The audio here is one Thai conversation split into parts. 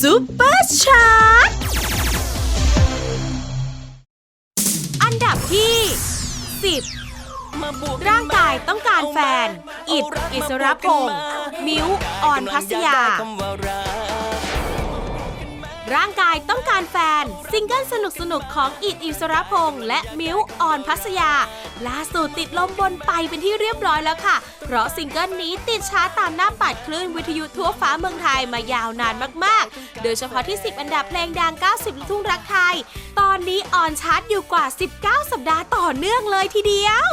ซูเปอร์ชาร์ตอันดับที่ 10 ร่างกายต้องการแฟน อิดอิสรพงศ์มิวออนพัสยา ร่างกายต้องการแฟน ซิงเกิลสนุกสนุกของอิดอิสรพงษ์และมิวออนพัสยา ล่าสุดติดลมบนไปเป็นที่เรียบร้อยแล้วค่ะ เพราะซิงเกิลนี้ติดชาร์ตตามหน้าปัดคลื่นวิทยุทั่วฟ้าเมืองไทยมายาวนานมากๆ โดยเฉพาะที่ 10 อันดับเพลงดัง 90ลูกทุ่งรักไทย ตอนนี้ออนชาร์ตอยู่กว่า 19 สัปดาห์ต่อเนื่องเลยทีเดียว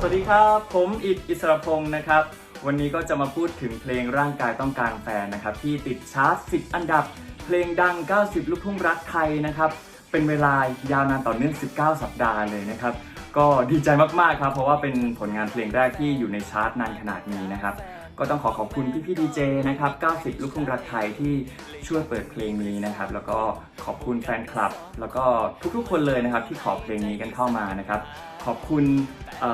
สวัสดีครับ ผมอิดอิสรพงศ์นะครับ วันนี้ก็จะมาพูดถึงเพลงร่างกายต้องการแฟนนะครับ ที่ติดชาร์ต10 อันดับ เพลงดัง 90 ลูกทุ่งรักไทยนะครับ เป็นเวลายาวนานต่อเนื่อง 19 สัปดาห์เลยนะครับ ก็ดีใจมากๆครับ เพราะว่าเป็นผลงานเพลงแรกที่อยู่ในชาร์ตนานขนาดนี้นะครับ ก็ต้องขอขอบคุณพี่ๆดีเจนะครับ 90 ลูกทุ่งรักไทยที่ช่วยเปิดเพลงนี้นะครับ แล้วก็ขอบคุณแฟนคลับ แล้วก็ทุกๆคนเลยนะครับ ที่ขอเพลงนี้กันเข้ามานะครับ ขอบคุณเอ่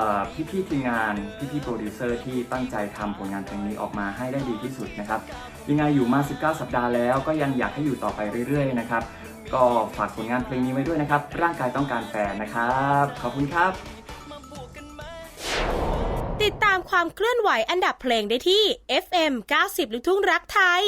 พี่ๆทีมงานพี่ๆโปรดิวเซอร์ที่ตั้งใจทำผลงานเพลงนี้ออกมาให้ได้ดีที่สุดนะครับ ยังไงอยู่มา 19 สัปดาห์แล้ว ก็ยังอยากให้อยู่ต่อไปเรื่อย ๆ นะครับ ก็ฝากผลงานเพลงนี้ไว้ด้วยนะครับ ร่างกายต้องการแฟนนะครับ ขอบคุณครับ ติดตามความเคลื่อนไหวอันดับเพลงได้ที่ FM 90ลูกทุ่งรักไทย